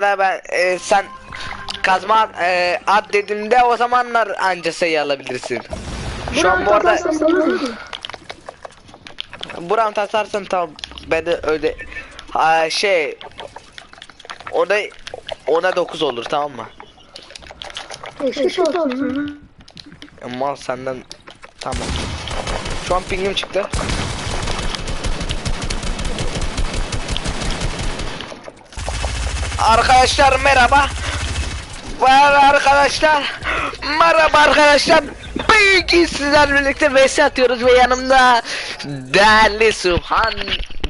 ben e, sen kazma e, at dediğimde o zamanlar anca sayı alabilirsin. Şu an bu arada buram tasarsın tamam ben de öyle ha, şey o da ona 9 olur tamam mı? Geçmiş olsun. Mal senden tamam. Şu an pingim çıktı. Arkadaşlar merhaba. Merhaba arkadaşlar. Merhaba arkadaşlar. Bugün sizlerle birlikte vs atıyoruz ve yanımda değerli Subhan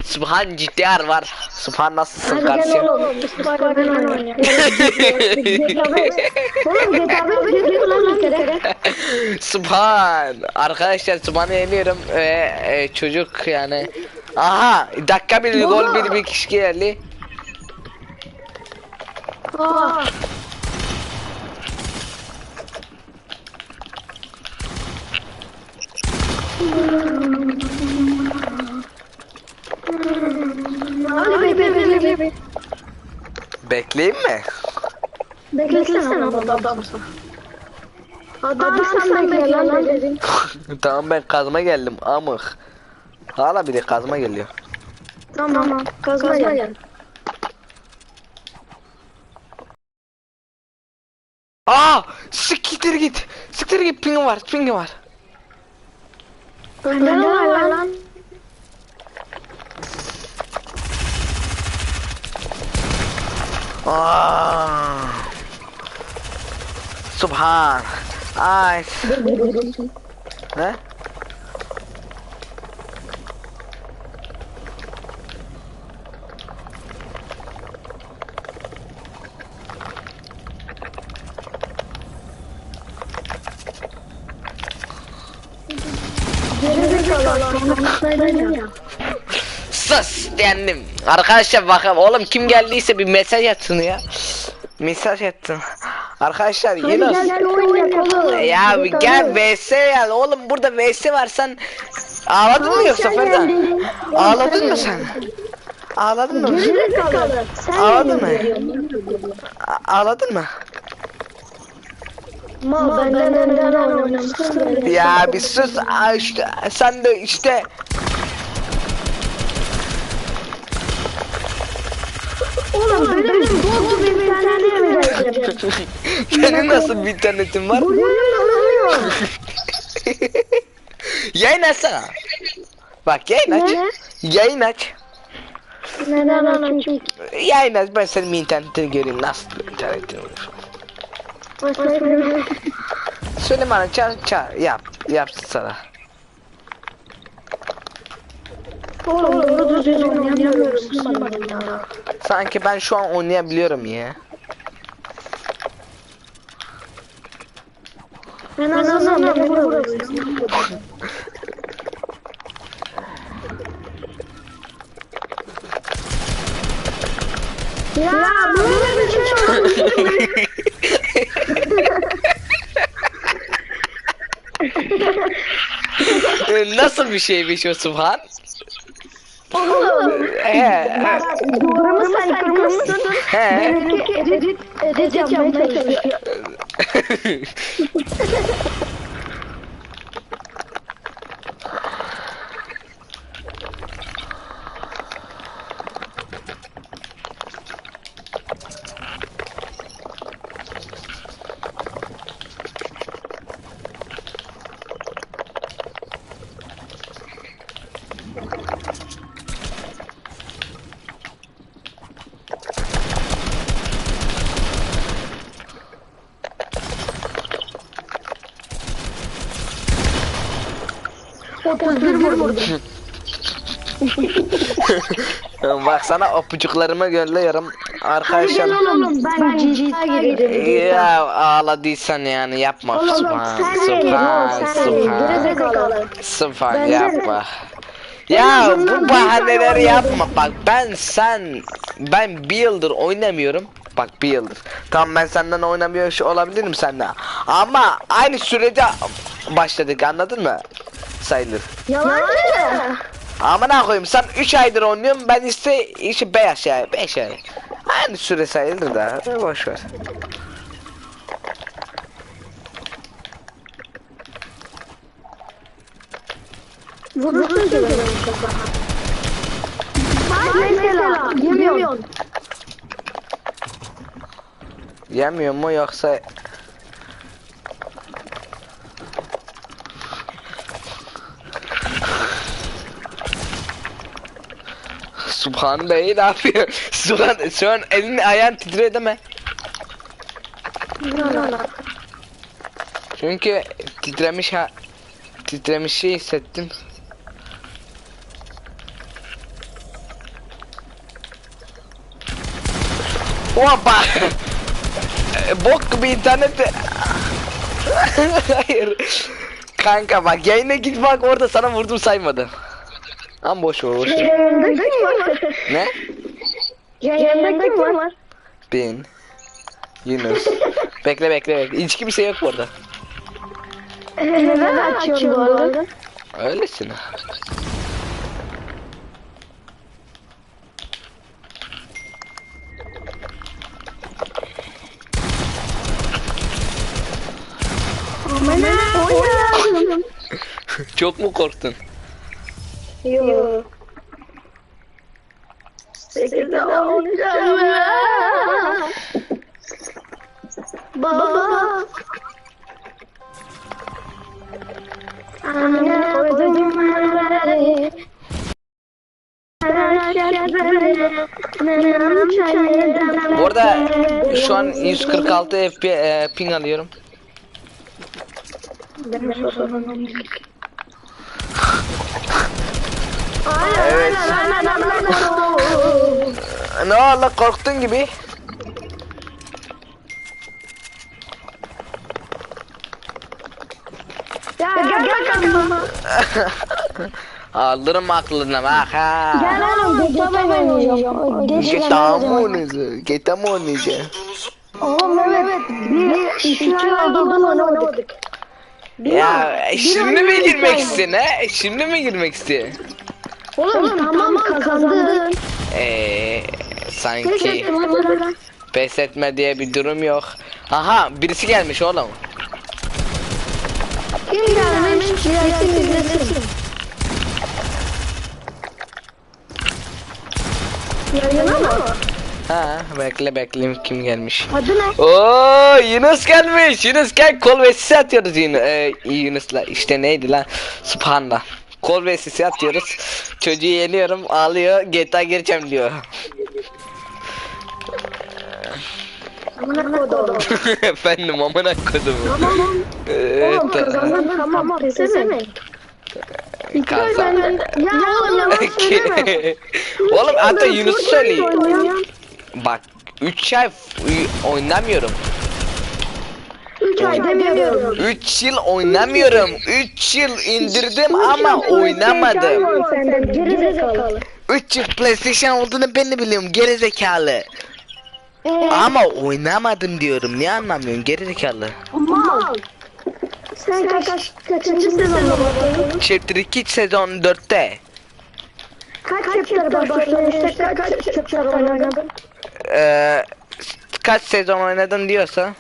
Subhan GTR var. Subhan nasılsın kardeşim? oğlum. Mustafa ben oynayayım. Oğlum GTA 5 geliyor lan bir kere. Subhan arkadaşlar Subhan'ı yeniyorum ve e, çocuk yani aha dakika bir gol bir bir kişi geldi Aa. Bekleyeyim mi Beklesene adam adamsa. Adam sen bekle lan dedin. tamam ben kazma geldim amık hala bir de kazma geliyor Tamam kazma gel. Aa siktir git siktir git pingim var Pingim var Bende ne var lan? aa Subhan ay ne Sus dendim. Arkadaşlar bakın oğlum kim geldiyse bir mesaj atın ya. Mesaj atın. Arkadaşlar yine ya bir gel VS ya oğlum burada VS var sen ağladın mı yoksa Ferdan? Ağladın mı sen? Ağladın mı? Ağladın mı? Ağladın mı? Ya bir sus işte sen de işte Benim bozdu bir tane mi vereceğim? senin nasıl bir internetin var? Vuruyorum alamıyorum. Yayın açsana. Bak yayın aç. Ne? Yayın aç. Neden anlatayım? Yayın aç ben senin internetini göreyim nasıl bir internetin var. Söyle bana çağır çağır yap yapsın sana. Oğlum doğru düzgün oynayamıyorum. ya. Sanki ben şu an oynayabiliyorum ya. En azından beni vurabilirsin. Ya şey yok. Ee, nasıl bir şeymiş o Subhan? Oğlum. He, Doğru sen kırmızısın. he. Benimki edit, edit yapmaya çalışıyor. vurdum. Bak sana öpücüklerimi gönderiyorum arkadaşlar. Gel oğlum ben GTA girdim. Ya ağladıysan yani yapma Oğlum Subhan, sen? Subhan? Subhan, yapma. Ya bu bahaneleri yapma bak ben sen ben bir yıldır oynamıyorum bak bir yıldır tamam ben senden oynamıyor şu olabilirim senden ama aynı sürede başladık anladın mı sayılır Yalancı. Aman koyayım sen 3 aydır oynuyorsun ben ise işte 5 ay 5 ay Aynı süre sayılır da. Boş ver. Vurursun ki mesela yemiyorsun. Yemiyor mu yoksa Subhan Bey ne yapıyor? Subhan şu an elin ayağın titriyor değil mi? Çünkü titremiş ha titremiş şey hissettim. Hoppa! E, Bok gibi internet. Hayır. Kanka bak yayına git bak orada sana vurdum saymadı. Ama boş ver boş ver. Yanında kim var? Ne? Yanında kim var? Ben. Yunus. bekle bekle bekle. Hiç kimse yok burada. Neden açıyorsun bu arada? Öylesin. Aman oynadım. Çok mu korktun? Yok. Sekizde olacağım. Baba. Anne koydum elleri. Bu arada şu an 146 FP e, ping alıyorum. Evet. Ne oldu korktun gibi? Ya gel bakalım. Alırım aklına bak ha. Gel oğlum GTA ben oynayacağım. GTA mı oynayacağız? GTA mı oynayacağız? Oğlum evet. Bir iki ay oldu bunu oynamadık. Ya e, şimdi mi girmek istiyorsun he? Şimdi mi girmek istiyorsun? Oğlum tamam kazandın. Eee sanki pes etme diye bir durum yok. Aha birisi gelmiş oğlum. Kim gelmiş? Gelsin izlesin. Yayına mı? Ha bekle bekle kim gelmiş. Adı ne? Oo Yunus gelmiş. Yunus gel kol vesisi atıyoruz Yunus. Ee, Yunus'la işte neydi lan? Subhan'la. Kol vesisi atıyoruz. Çocuğu yeniyorum ağlıyor. GTA gireceğim diyor. Amına kodum. Efendim amına kodum. Tamam. Evet. Oğlum kazandın tamam. Desene. Kazan. Ya oğlum yalan söyleme. Oğlum hatta Yunus oynuyorum. Bak 3 ay f- oynamıyorum. Üç ay demiyorum. 3 yıl oynamıyorum. 3 yıl indirdim ama oynamadım. Senden gerizekalı. 3 yıl PlayStation olduğunu ben de biliyorum geri zekalı. Ee, Ama oynamadım diyorum. Niye anlamıyorsun geri zekalı? mal. Sen kaç, kaçıncı sezonda başladın? Chapter 2 sezon 4'te. Kaç chapter başladın işte kaç chapter oynadın? Ee, kaç sezon oynadın diyorsa.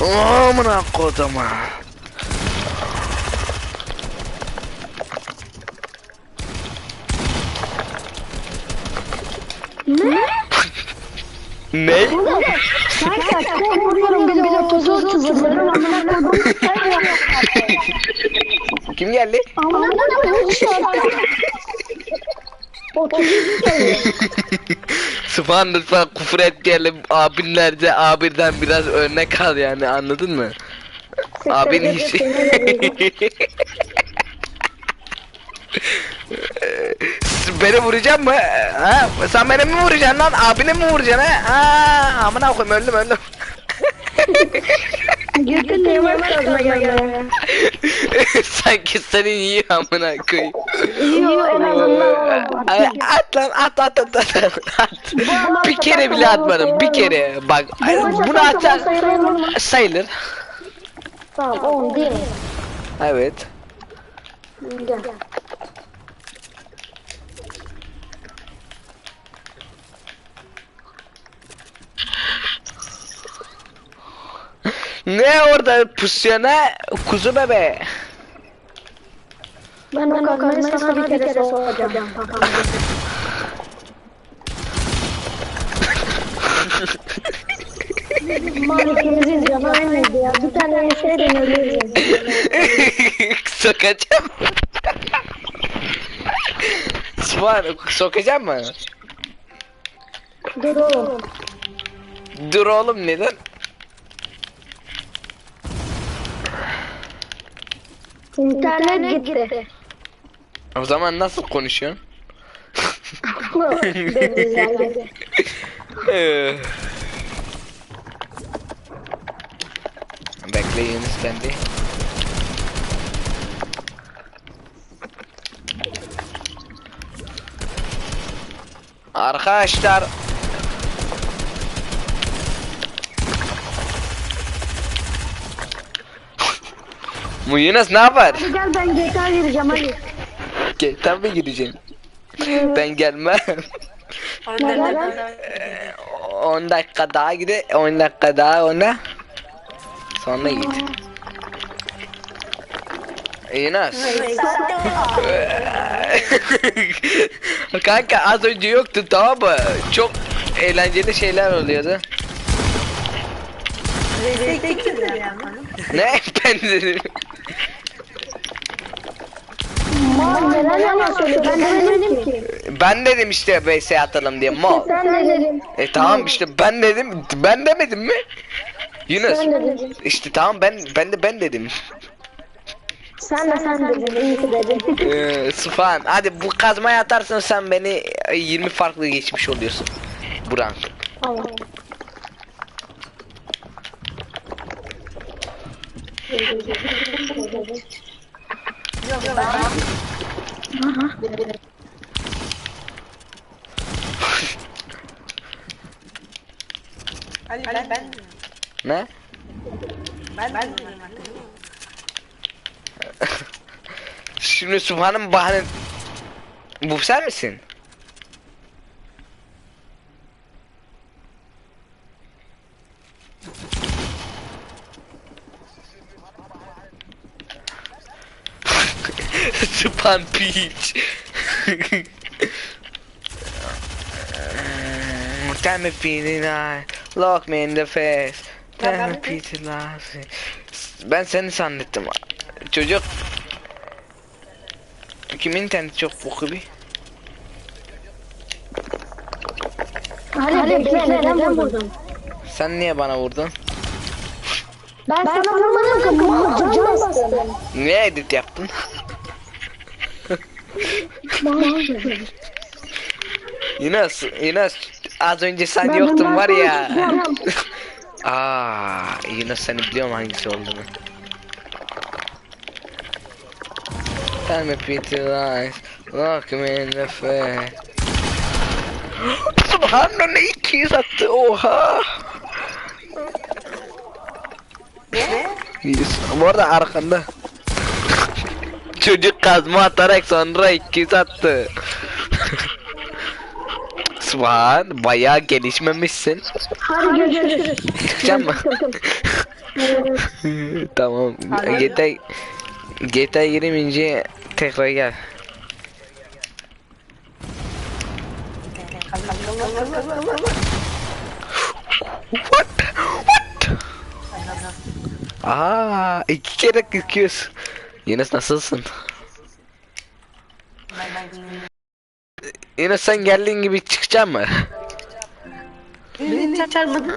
Amına kodama. Ne? Ne? Kanka çok vuruyorum amına kodum. Kim geldi? Amına kodum üç saatte. Sübhan lütfen küfür etmeyelim abinlerce abiden biraz örnek al yani anladın mı? Abin hiç... beni vuracak mı? Ha? Sen beni mi vuracaksın lan? Abini mi vuracaksın ha? Ha, amına koyayım öldüm öldüm. Götün yavaş kazma geldi. Sanki senin iyi amına koyayım. Yiyor en azından. At lan at at at at. at. bir kere bile atmadım bir kere. Bak bunu atsan sayılır. Tamam 10 değil mi? Evet. Gel. Ne orada pusuyor ne? Kuzu bebe. Ben o kazmayı sana bir kere soracağım. Malikimizin canı aynıydı ya. Bir tane şey deniyoruz. Sokacağım. Var sokacağım mı? Dur oğlum. Dur oğlum neden? İnternet gitti. O zaman nasıl konuşuyorsun? Ee. Bekle Yunus kendi. Arkadaşlar Bu Yunus ne yapar? Gel ben GTA gireceğim hadi. Gel, tabii gideceğim. Ben gelmem. Neden? 10 dakika daha gide 10 dakika daha ona sonra git. Yunus. Kanka az önce yoktu tamam mı? Çok eğlenceli şeyler oluyordu. ne? Ben dedim. Mal neler yalan söylüyor. Ben demedim ki. Ben dedim işte BS atalım diye mal. Sen ne dedin? E tamam işte ben dedim. Ben demedim mi? Yunus. İşte tamam ben ben de ben dedim. Sen de sen dedin. İyi ki dedin. Ee, Sufan hadi bu kazmayı atarsan sen beni e, 20 farklı geçmiş oluyorsun. Buran. Tamam. Ali ben ben Ne? ben ben Şimdi Sufan'ın bahane... Bu sen misin? Sufan Peach. Tell me feeling I look me in the face. Tell me Peach me. Ben seni zannettim. Çocuk Kimin interneti çok boku bir? Hadi bekle neden vurdun? Sen niye bana vurdun? Ben sana vurmadım ki. Mal can bastım. Niye edit yaptın? Yunus, Yunus az önce sen Ben yoktun bundan var sonra ya. çıkacağım. Aa, Yunus seni biliyorum hangisi olduğunu. Tell me pretty lies, look me in the face. Subhanallah ne 200 attı oha. Yes. Bu arada arkanda. Çocuk kazma atarak sonra 200 attı. Subhan bayağı gelişmemişsin. Hadi görüşürüz. Çıkacak mı? tamam. GTA GTA giremince tekrar gel. What? What? Aa, iki kere kıkıyorsun. Yunus nasılsın? Yunus sen geldiğin gibi çıkacak mı? Beni çağırmadın.